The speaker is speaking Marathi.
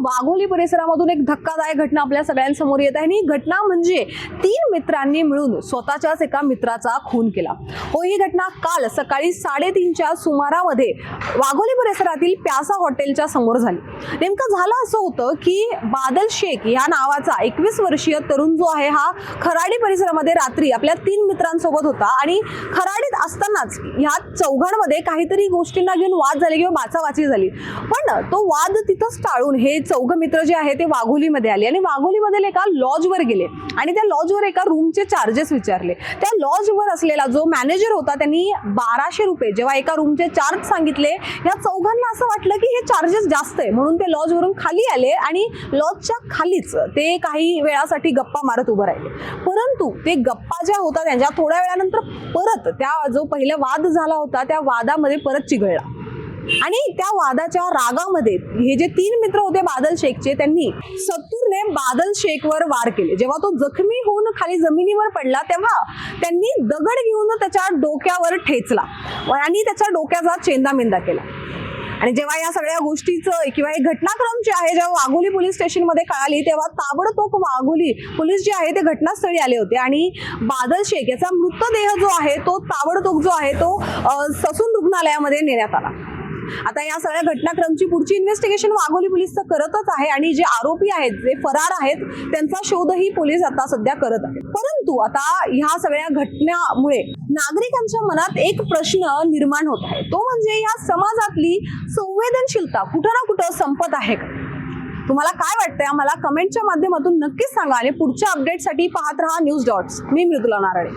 वाघोली परिसरामधून एक धक्कादायक घटना आपल्या सगळ्यांसमोर येत आहे आणि ही घटना म्हणजे तीन मित्रांनी मिळून स्वतःच्याच एका मित्राचा खून केला. हो ही घटना काल सकाळी साडेतीनच्या सुमारामध्ये वाघोली परिसरातील प्यासा हॉटेलच्या समोर झाली. नेमकं झालं असं होतं की बादल शेख या नावाचा एकवीस वर्षीय तरुण जो आहे हा खराडी परिसरामध्ये रात्री आपल्या तीन मित्रांसोबत होता आणि खराडीत असतानाच ह्या चौघांमध्ये काहीतरी गोष्टींना घेऊन वाद झाले किंवा बाचावाची झाली. पण तो वाद तिथंच टाळून हे चौघ मित्र जे आहे ते वाघोलीमध्ये आले. आणि वाघोलीमधील एका लॉजवर गेले. आणि त्या लॉजवर एका रूमचे चार्जेस विचारले. त्या लॉजवर असलेला जो मॅनेजर होता त्यांनी बाराशे रुपये जेव्हा एका रूमचे चार्ज सांगितले या चौघांना असं वाटलं की हे चार्जेस जास्त आहे. म्हणून ते लॉजवरून खाली आले आणि लॉजच्या खालीच ते काही वेळासाठी गप्पा मारत उभं राहिले. परंतु ते गप्पा ज्या होता त्यांच्या थोड्या वेळानंतर परत त्या जो पहिला वाद झाला होता त्या वादामध्ये परत चिघळला. आणि त्या वादाच्या रागामध्ये हे जे तीन मित्र होते बादल शेखचे त्यांनी सत्तूरने बादल शेखवर वार केले. जेव्हा तो जखमी होऊन खाली जमिनीवर पडला तेव्हा त्यांनी दगड घेऊन त्याच्या डोक्यावर ठेचला आणि त्याच्या डोक्याचा चेंदामेंदा केला. आणि जेव्हा या सगळ्या गोष्टीचं किंवा हे घटनाक्रम जे आहे जेव्हा वाघोली पोलीस स्टेशनमध्ये कळाली तेव्हा ताबडतोब वाघोली पोलीस जे आहे ते घटनास्थळी आले होते. आणि बादल शेख याचा मृतदेह जो आहे तो ताबडतोब जो आहे तो ससून रुग्णालयामध्ये नेण्यात आला. आता या सगळ्या घटनाक्रमची पुढची इन्व्हेस्टिगेशन वाघोली पोलीस तर करतच आहे आणि जे आरोपी आहेत जे फरार आहेत त्यांचा शोधही पोलीस आता सध्या करत आहेत. परंतु आता ह्या सगळ्या घटनामुळे नागरिकांच्या मनात एक प्रश्न निर्माण होत आहे. तो म्हणजे या समाजातली संवेदनशीलता कुठं ना कुठं संपत आहे तुम्हाला काय वाटतंय? आम्हाला कमेंटच्या माध्यमातून नक्कीच सांगा आणि पुढच्या अपडेटसाठी पाहत रहा न्यूज डॉट्स मी मृदुला नारळे.